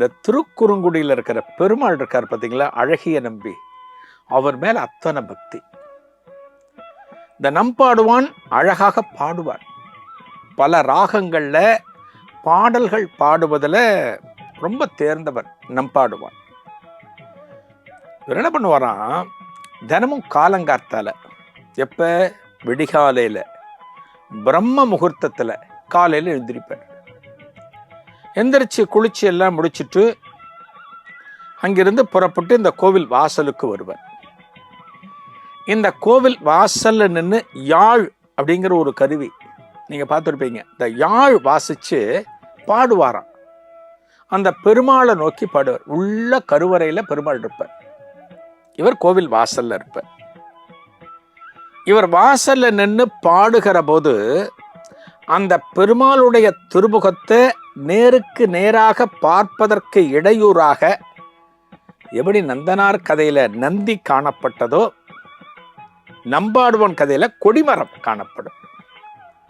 இந்த திருக்குறுங்குடியில் இருக்கிற பெருமாள் இருக்கார் பார்த்தீங்களா அழகிய நம்பி. அவர் மேல அத்தனை பக்தி. இந்த நம்பாடுவான் அழகாக பாடுவார் பல ராகங்களில் பாடல்கள் பாடுவதில் ரொம்ப தேர்ந்தவர் நம்பாடுவான். இவர் என்ன பண்ணுவாராம் தினமும் காலங்கார்த்தால எப்போ? விடிகாலையில் பிரம்ம முகூர்த்தத்தில் காலையில் எழுந்திருப்பார். எந்திரிச்சு குளிச்சு எல்லாம் முடிச்சிட்டு அங்கிருந்து புறப்பட்டு இந்த கோவில் வாசலுக்கு வருவார். இந்த கோவில் வாசல்ல நின்று யாழ் அப்படிங்கிற ஒரு கருவி நீங்க பார்த்துருப்பீங்க. இந்த யாழ் வாசிச்சு பாடுவாராம். அந்த பெருமாளை நோக்கி பாடுவார். உள்ள கருவறையில பெருமாள் இருப்பார். இவர் கோவில் வாசல்ல இருப்பார். இவர் வாசல்ல நின்று பாடுகிற போது அந்த பெருமாளுடைய திருமுகத்தை நேருக்கு நேராக பார்ப்பதற்கு இடையூறாக எப்படி நந்தனார் கதையில நந்தி காணப்பட்டதோ நம்பாடுவன் கதையில கொடிமரம் காணப்படும்.